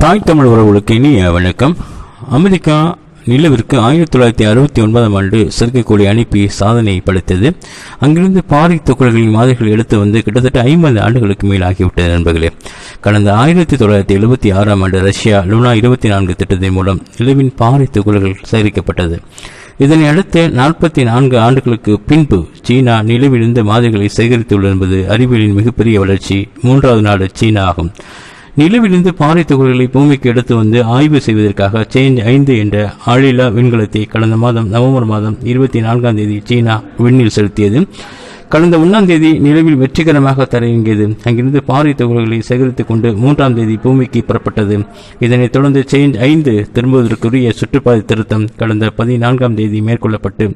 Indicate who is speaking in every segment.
Speaker 1: தாய் தமிழ் உறவுகளுக்கு இனிய வணக்கம். அமெரிக்கா நிலவிற்கு ஆயிரத்தி தொள்ளாயிரத்தி அறுபத்தி ஒன்பதாம் ஆண்டு செயற்கைக்கோளை அனுப்பி சாதனை படைத்தது. அங்கிருந்து பாறை துகள்களின் மாதிரிகள் எடுத்து வந்து கிட்டத்தட்ட ஐம்பது ஆண்டுகளுக்கு மேல் ஆகிவிட்டது நண்பர்களே. கடந்த ஆயிரத்தி தொள்ளாயிரத்தி எழுபத்தி ஆறாம் ஆண்டு ரஷ்யா லுனா இருபத்தி நான்கு திட்டத்தின் மூலம் நிலவின் பாறை துகள்கள் சேகரிக்கப்பட்டது. இதனை அடுத்து நாற்பத்தி நான்கு ஆண்டுகளுக்கு பின்பு சீனா நிலவிலிருந்து மாதிரிகளை சேகரித்துள்ளது என்பது அறிவியலின் மிகப்பெரிய வளர்ச்சி. மூன்றாவது நாடு சீனா ஆகும். நிலவிலிருந்து பாறை துகள்களை பூமிக்கு எடுத்து வந்து ஆய்வு செய்வதற்காக சேஞ்ச் ஐந்து என்ற ஆளில்லா விண்கலத்தை கடந்த மாதம் நவம்பர் மாதம் இருபத்தி நான்காம் தேதி சீனா விண்ணில் செலுத்தியது. கடந்த ஒன்றாம் தேதி நிலவில் வெற்றிகரமாக தரையிறங்கியது. அங்கிருந்து பாறை துகள்களை சேகரித்துக் கொண்டு மூன்றாம் தேதி பூமிக்கு புறப்பட்டது. இதனைத் தொடர்ந்து சேஞ்ச் ஐந்து திரும்புவதற்குரிய சுற்றுப்பாதை திருத்தம் கடந்த பதினான்காம் தேதி மேற்கொள்ளப்பட்டு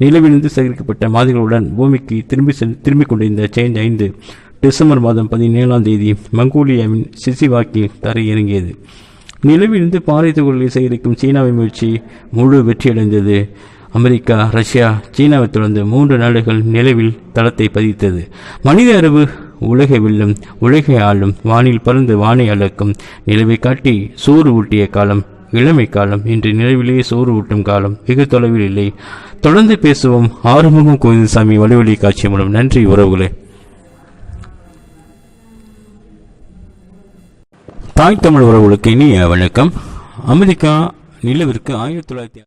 Speaker 1: நிலவிலிருந்து சேகரிக்கப்பட்ட மாதிரிகளுடன் பூமிக்கு திரும்பி செல்- திரும்பிக் கொண்டிருந்த சேஞ்ச் ஐந்து டிசம்பர் மாதம் பதினேழாம் தேதி மங்கோலியாவின் சிசிவாக்கில் தரையிறங்கியது. நிலவிலிருந்து பாறை துகள்களை சேகரிக்கும் சீனாவின் முயற்சி முழு வெற்றியடைந்தது. அமெரிக்கா ரஷ்யா சீனாவை தொடர்ந்து மூன்று நாடுகள் நிலவில் தளத்தை பதித்தது. மனித அறிவு உலகை வெல்லும் உலகை ஆளும் வானில் பறந்து வானை அளக்கும் நிலவை காட்டி சோறு ஊட்டிய காலம் இளமை காலம் இன்று நிலவிலேயே சோறு ஊட்டும் காலம் வெகு தொலைவில் இல்லை. தொடர்ந்து பேசுவோம். ஆறுமுகம் கோவிந்தசாமி வழிவழி காட்சி மூலம். நன்றி உறவுகளே. தாய் தமிழ் உறவுகளுக்கு இனிய வணக்கம். அமெரிக்கா நிலவிற்கு ஆயிரத்தி தொள்ளாயிரத்தி